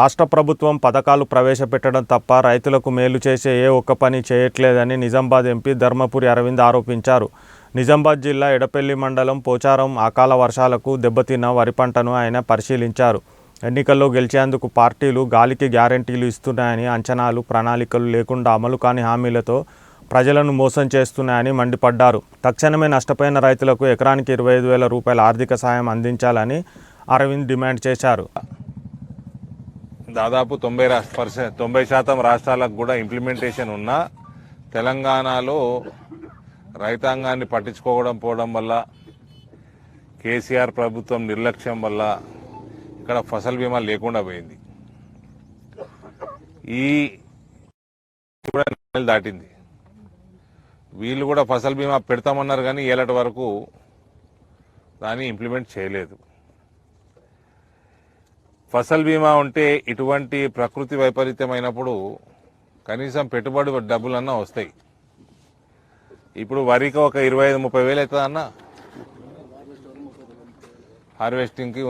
రాష్ట్ర ప్రభుత్వం పథకాలు ప్రవేశపెట్టడం తప్ప రైతులకు మేలు చేసే ఏ ఒక్క పని చేయట్లేదని నిజామాబాద్ ఎంపీ ధర్మపురి అరవింద్ ఆరోపించారు. నిజామాబాద్ జిల్లా ఎడపల్లి మండలం పోచారం అకాల వర్షాలకు దెబ్బతిన్న వరి పంటను ఆయన పరిశీలించారు. ఎన్నికల్లో గెలిచేందుకు పార్టీలు గాలికి గ్యారంటీలు ఇస్తున్నాయని అంచనాలు ప్రణాళికలు లేకుండా అమలు కాని హామీలతో ప్రజలను మోసం చేస్తున్నాయని మండిపడ్డారు. తక్షణమే నష్టపోయిన రైతులకు ఎకరానికి ఇరవై ఐదు వేల రూపాయల ఆర్థిక సాయం అందించాలని అరవింద్ డిమాండ్ చేశారు. దాదాపు తొంభై పర్సెంట్ తొంభై శాతం రాష్ట్రాలకు కూడా ఇంప్లిమెంటేషన్ ఉన్నా తెలంగాణలో రైతాంగాన్ని పట్టించుకోవడం పోవడం వల్ల కేసీఆర్ ప్రభుత్వం నిర్లక్ష్యం వల్ల ఇక్కడ ఫసల్ బీమా లేకుండా పోయింది. ఈ కూడా నెలలు దాటింది. వీళ్ళు కూడా ఫసల్ బీమా పెడతామన్నారు కానీ ఏలటి వరకు దాన్ని ఇంప్లిమెంట్ చేయలేదు. ఫసల్ బీమా ఉంటే ఇటువంటి ప్రకృతి వైపరీత్యమైనప్పుడు కనీసం పెట్టుబడి డబ్బులన్నా వస్తాయి. ఇప్పుడు వరికి ఒక ఇరవై ఐదు ముప్పై వేలు అవుతుంది అన్న? హార్వెస్టింగ్కి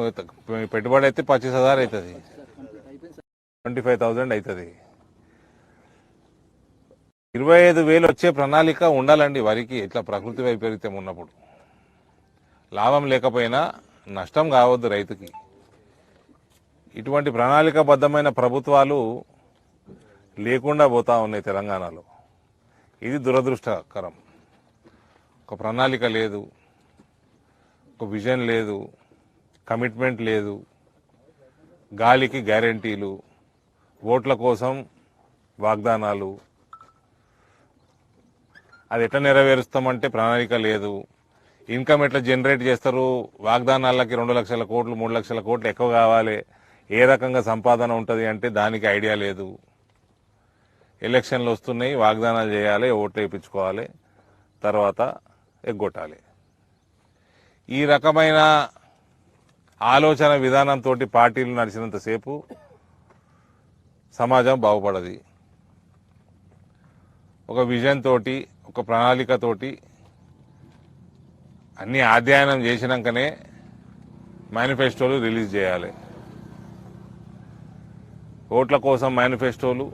పెట్టుబడి అయితే పచ్చీస్ హజార్ అవుతుంది. ట్వంటీ ఫైవ్ థౌజండ్ అవుతుంది. ఇరవై ఐదు వేలు వచ్చే ప్రణాళిక ఉండాలండి వరికి ఇట్లా ప్రకృతి వైపరీత్యం ఉన్నప్పుడు. లాభం లేకపోయినా నష్టం కావద్దు రైతుకి. ఇటువంటి ప్రణాళికాబద్ధమైన ప్రభుత్వాలు లేకుండా పోతా ఉన్నాయి తెలంగాణలో. ఇది దురదృష్టకరం. ఒక ప్రణాళిక లేదు. ఒక విజన్ లేదు. కమిట్మెంట్ లేదు. గాలికి గ్యారంటీలు. ఓట్ల కోసం వాగ్దానాలు. అది ఎట్లా నెరవేరుస్తామంటే ప్రణాళిక లేదు. ఇన్కమ్ ఎట్లా జనరేట్ చేస్తారు? వాగ్దానాలకి రెండు లక్షల కోట్లు మూడు లక్షల కోట్లు ఎక్కువ కావాలి. ఏ రకంగా సంపాదన ఉంటుంది అంటే దానికి ఐడియా లేదు. ఎలక్షన్లు వస్తున్నాయి వాగ్దానాలు చేయాలి ఓట్లు వేయించుకోవాలి తర్వాత ఎగ్గొట్టాలి. ఈ రకమైన ఆలోచన విధానంతో పార్టీలు నడిచినంతసేపు సమాజం బాగుపడది. ఒక విజన్ తోటి ఒక ప్రణాళికతోటి అన్ని అధ్యయనం చేసినాకనే మేనిఫెస్టోలు రిలీజ్ చేయాలి. ఓట్ల కోసం మేనిఫెస్టోలు